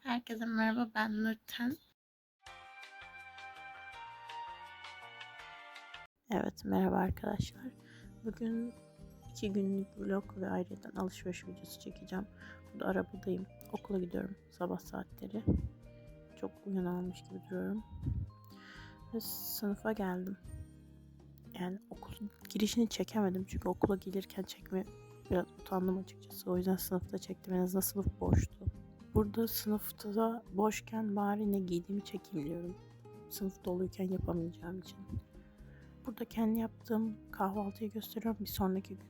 Herkese merhaba ben Nurten. Evet merhaba arkadaşlar. Bugün iki günlük vlog ve ayrıca alışveriş videosu çekeceğim. Burada arabadayım. Okula gidiyorum sabah saatleri. Çok uyanamamış gibi duruyorum. Ve sınıfa geldim. Yani okulun girişini çekemedim çünkü okula gelirken çekme biraz utandım açıkçası. O yüzden sınıfta çektim. En azından sınıf boştu. Burada sınıfta boşken bari ne giydiğimi çekeyim diyorum. Sınıf doluyken yapamayacağım için. Burada kendi yaptığım kahvaltıyı gösteriyorum bir sonraki gün.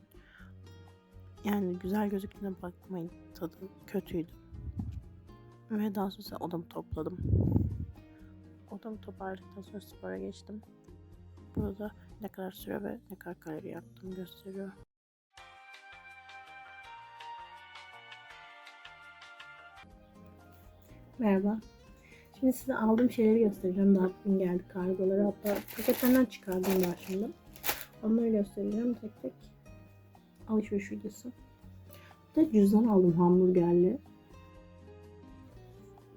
Yani güzel gözüktüğüne bakmayın. Tadı kötüydü. Ve daha sonra odamı topladım. Odamı toparladıktan sonra spora geçtim. Burada ne kadar süre ve ne kadar kalori yaptığımı gösteriyor. Merhaba. Şimdi size aldığım şeyleri göstereceğim. Daha bugün geldi kargoları. Hatta paketlerinden çıkardım daha şimdi. Onları göstereceğim tek tek. Alışveriş videosu. Bir de cüzdan aldım hamburgerli.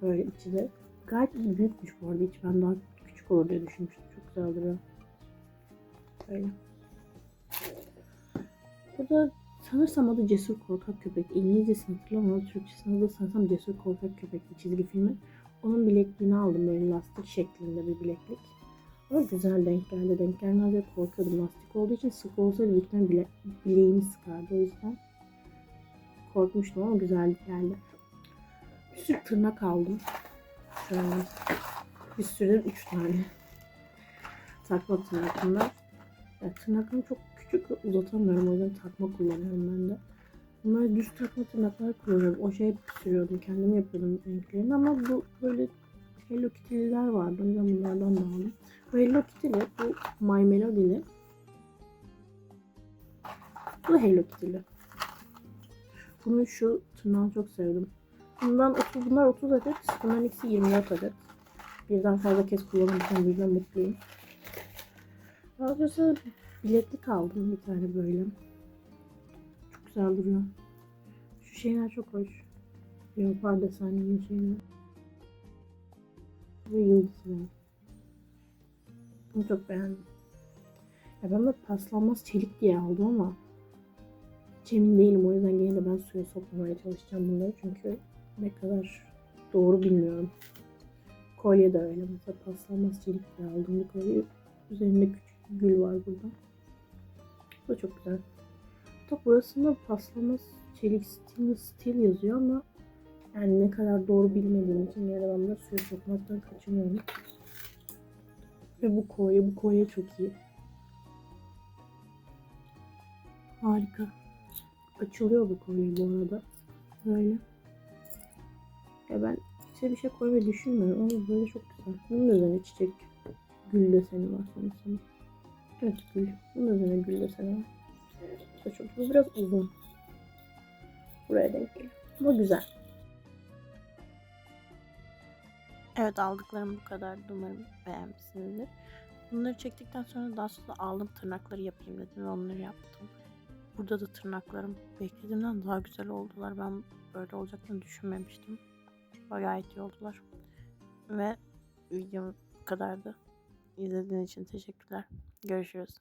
Böyle içi de. Gayet iyi büyükmüş bu arada. İçi ben daha küçük olur diye düşünmüştüm. Çok güzel duruyor. Böyle. Burada sanırsam adı Cesur Korkak Köpek. İngilizcesini hatırlamıyorum. Türkçesini adı sanırsam Cesur Korkak Köpek bir çizgi filmi. Onun bilekliğini aldım böyle lastik şeklinde bir bileklik. Ama güzel denk geldi. Denk gelmez diye korkuyordum. Lastik olduğu için sık olsaydı ihtimalle bile, bileğimi sıkardı. O yüzden korkmuştum ama güzel geldi. Bir sürü tırnak aldım. Şöyle. Bir sürü üç tane. Takma tırnak bunlar. Ya, tırnaklarım çok küçük ve uzatamıyorum. O yüzden takma kullanıyorum ben de. Bunlar düz takma tırnaklar kullanıyorum. O şey sürüyordum. Kendim yapıyordum renklerini ama bu böyle Hello Kitty'liler vardı. O yüzden bunlardan da aldım. Bu Hello Kitty'li, bu My Melody'li. Bu Hello Kitty'li. Bunun şu tırnağını çok sevdim. Bundan 30, bunlar 30 adet. Bunların ikisi 24 adet. Birden fazla kez kullanmışım. Birden mutluyum. Doğrusu bileklik aldım bir tane böyle. Çok güzel duruyor. Şu şeyler çok hoş. Leopar desenli şeyler. Ve yıldız var. Bunu çok beğendim. Ya ben böyle paslanmaz çelik diye aldım ama emin değilim. O yüzden gene de ben suya sokmamaya çalışacağım bunları. Çünkü ne kadar doğru bilmiyorum. Kolye de öyle. Mesela paslanmaz çelik diye aldım bir kolye. Üzerinde küçük gül var burada. Bu da çok güzel. Hatta burasında paslanmaz çelik stainless steel yazıyor ama yani ne kadar doğru bilmediğim için ben de suya sokmaktan kaçınıyorum. Ve bu kolye, bu kolye çok iyi. Harika. Açılıyor bu kolye bu arada. Böyle. Ya ben içine bir şey koymayı düşünmüyorum ama böyle çok güzel. Bunun üzerine çiçek gül deseni var sanırsam. Evet gül. Bunun üzerine gül deseni var. Bu. Bu biraz uzun. Buraya denk geliyor. Ama güzel. Evet aldıklarım bu kadar. Umarım beğenmişsinizdir. Bunları çektikten sonra daha sonra aldım tırnakları yapayım dedim ve onları yaptım. Burada da tırnaklarım beklediğimden daha güzel oldular. Ben böyle olacaklarını düşünmemiştim. Gayet iyi oldular. Ve videom bu kadardı. İzlediğiniz için teşekkürler. Görüşürüz.